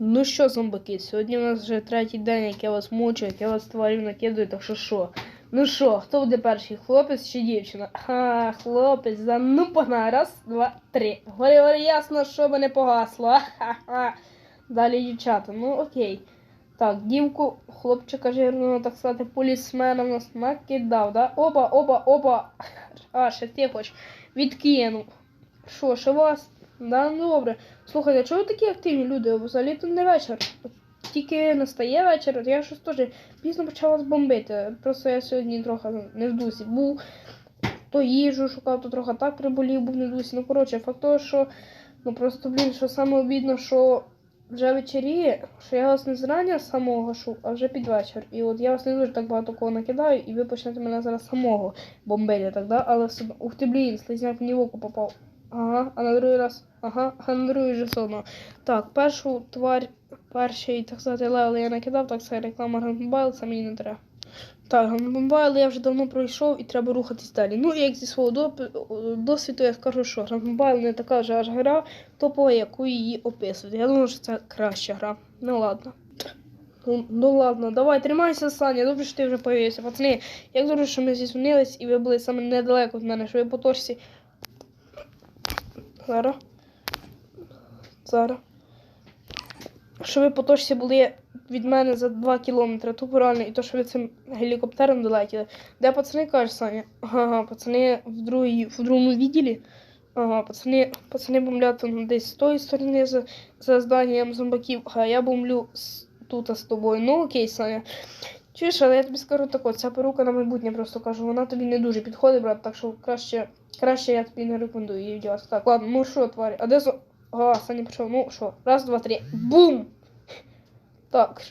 Ну що, зомбаки, сьогодні у нас вже третій день, як я вас мучу, як я вас тварів накидаю, так що що? Ну що, хто буде перший, хлопець чи дівчина? Ха, хлопець, за ну погнали. Раз, два, три. Горі, горі, ясно, що би не погасло. Ха-ха. Далі дівчата, ну окей. Так, дівку, хлопчика жирного, так сказати, полісмена в нас накидав, да? Опа, опа, опа. А, ще ти хоч відкинув. Що, ще вас? Да, ну добре. Слухайте, а чого ви такі активні люди? Взагалі то не вечір. Тільки настає вечір, я щось теж пізно почала вас бомбити. Просто я сьогодні трохи не в дусі був. То їжу шукав, то трохи так приболів, був не в дусі. Ну, коротше, факт того, що ну просто, блін, що саме обідно, що вже вечеріє, що я вас не зрання самого гашу, а вже під вечір. І от я вас не дуже так багато кого накидаю, і ви почнете мене зараз самого бомбити, так, да? Але все. Ух ти, блін, слизняк мені в око попав. Ага, а на другий раз. Ага, а на другий же одно. Так, першу тварь, перший, так сказати, левел я накидав, так це реклама Mobile, це мені не треба. Так, Mobile я вже давно пройшов і треба рухатись далі. Ну, як зі свого досвіду я скажу, що Mobile не така вже аж гра топова, яку її описують. Я думаю, що це краща гра. Ну ладно. Ну, ну ладно, давай, тримайся, Саня, добре, що ти вже появився. Пацани, як добре, що ми зізвонились і ви були саме недалеко від мене, що ви по точці. Зараз. Зараз. Що ви по точці були від мене за 2 кілометри, тупо реально, і то, що ви цим гелікоптером долетіли. Де пацани кажуть, Саня? Ага, пацани в, другій, в другому відділі. Ага, пацани, пацани бомблять десь з тої сторони за, за зданням зомбаків, а я бомблю з, тут з тобою. Ну окей, Саня. Чуєш, але я тобі скажу так, ця перука на майбутнє просто кажу, вона тобі не дуже підходить, брат, так що краще, краще я тобі не рекомендую її вдягати. Так, ладно, ну що, тварі, а де зо... А, Саня пішов, ну що, раз, два, три, бум! Так,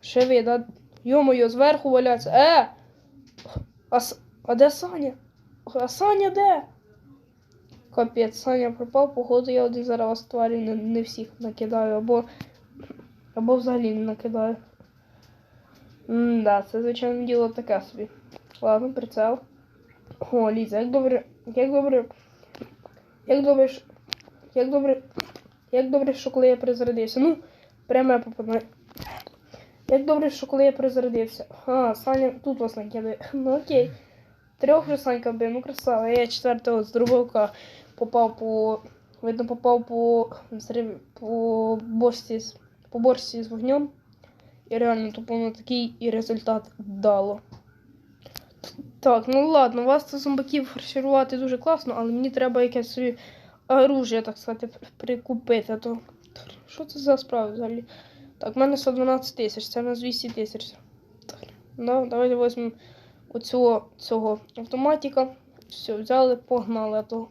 ще ви, да? Йо-моє, зверху валяться. Е! А, а де Саня? А Саня де? Капець, Саня пропав, походу я один зараз тварі не, не всіх накидаю, або, або взагалі не накидаю. М, да, це звичайно діло таке собі. Ладно, прицел. О, Ліза, як добре, як добре, як добре, як добре, як добре, що коли я перезарядився. Ну, прямо я попадаю. Як добре, що коли я перезарядився. А, Саня тут вас накидає. Ну окей. Трьох вже Санька бив, ну красава. Я четвертого з дробовика попав по. Видно, попав по по борщі з по борщі з вогнем. І реально тупо на такий і результат дало. Так, ну ладно, вас це зомбаків фарширувати дуже класно, але мені треба якесь собі оружие, так сказати, прикупити. То... Що це за справа взагалі? Так, в мене 112 тисяч, це в нас 200 тисяч. Ну, давайте візьмемо оцього цього автоматика. Все, взяли, погнали, а то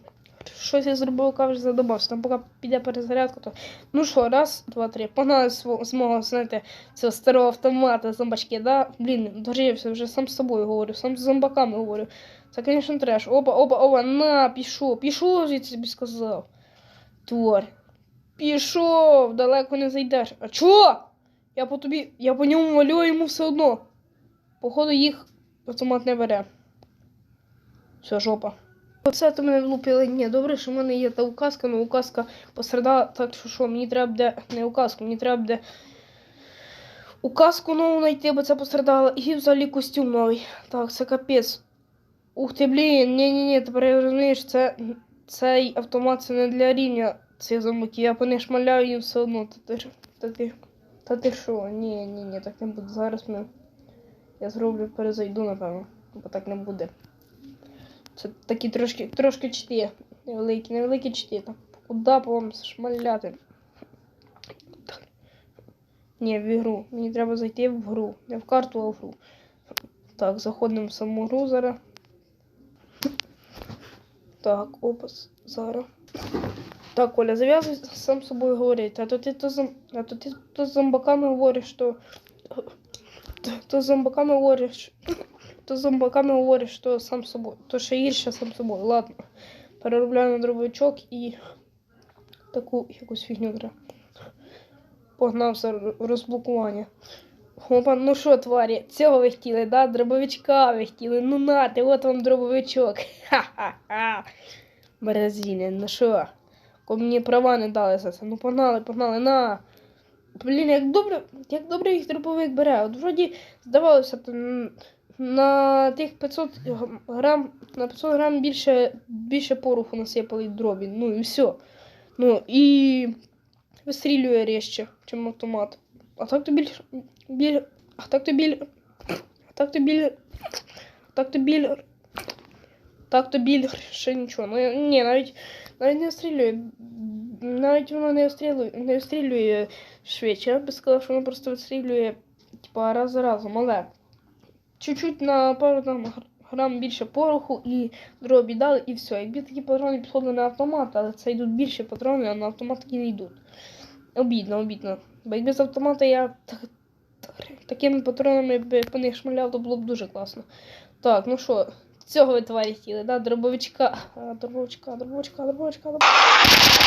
щось я зробив, каже, задобався. Там поки піде перезарядка, то. Ну що, раз, два, три. Погнали з, мого, знаєте, цього старого автомата зомбачки, да? Блін, дожився, вже сам з собою говорю, сам з зомбаками говорю. Це, звісно, треш. Опа, опа, опа, на, пішов, пішов, звідси тобі сказав. Тварь. Пішов, далеко не зайдеш. А чого? Я по тобі, я по ньому малюю йому все одно. Походу їх автомат не бере. Все, жопа. Оце то мене влупили. Ні, добре, що в мене є та указка, але указка посереда, так що що, мені треба буде не указку, мені треба буде указку нову знайти, бо це пострадало. І взагалі костюм новий. Так, це капець. Ух ти, блін, ні-ні-ні, тепер я розумію, що це, цей автомат це не для рівня цих зомбаків. Я по них шмаляю їм все одно. Та ти, та ти, та ти що? Ні, ні, ні, так не буде. Зараз ми. Я зроблю, перезайду, напевно. Бо так не буде. Це такі трошки, трошки чти. Невеликі, невеликі чти. Куди по вам шмаляти? Ні, в ігру. Мені треба зайти в гру. Не в карту, а в гру. Так, заходимо в саму гру зараз. Так, опис зараз. Так, Оля, зав'язуй сам з собою говорити. А то ти то, а то, ти то з зомбаками говориш, що. То, то з зомбаками говориш. То з зомбаками говориш, що сам собою. То ще гірше сам собою. Ладно. Переробляю на дробовичок і таку якусь фігню треба. Погнався розблокування. Опа, ну що, тварі, цього ви хотіли, да? Дробовичка ви хотіли. Ну нате, от вам дробовичок. Ха-ха-ха. Березіни, ну що? Ко мені права не дали за це. Ну погнали, погнали, на. Блін, як добре, як добре їх дробовик бере. От вроді здавалося, м, на тих 500 грам, на 500 грам більше, більше пороху насипали дробі. Ну і все. Ну і вистрілює ріжче, чим автомат. А так то більш. біль, а так то біль. А так то біль. Так то біль. Так то більше нічого. Ну, ні, навіть, навіть не острілює. Навіть воно не острілює, не острілює швидше. Я би сказав, що воно просто вистрілює типа, раз за разом, але чуть-чуть на пару там грам більше пороху і дробі дали, і все. Якби такі патрони підходили на автомат, але це йдуть більше патрони, а на автомат такі не йдуть. Обідно, обідно. Бо якби з автомата я так, так, такими патронами по них шмаляв, то було б дуже класно. Так, ну що, цього ви товарі хотіли, да? Дробовичка. Дробовичка, дробовичка, дробовичка, дробовичка.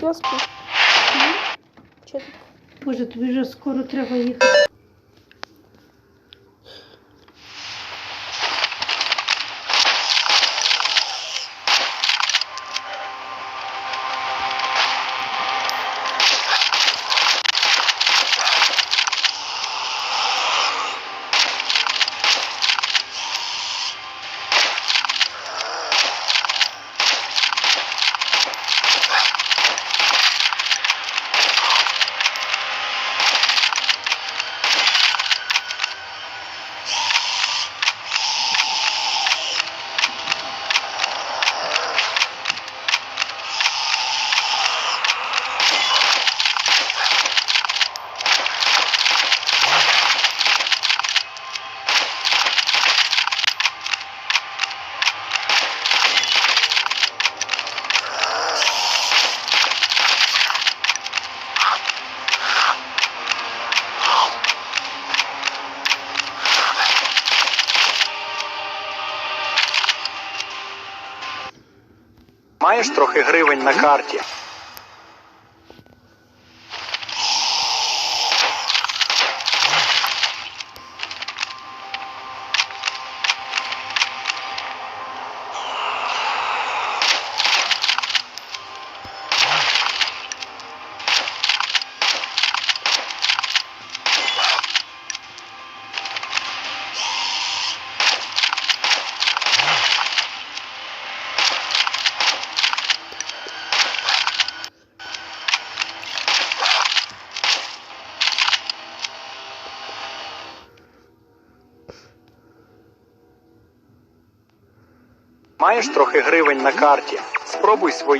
Доску. Чи? Боже, тобі вже скоро треба їхати. Маєш трохи гривень на карті. Маєш трохи гривень на карті. Спробуй свої.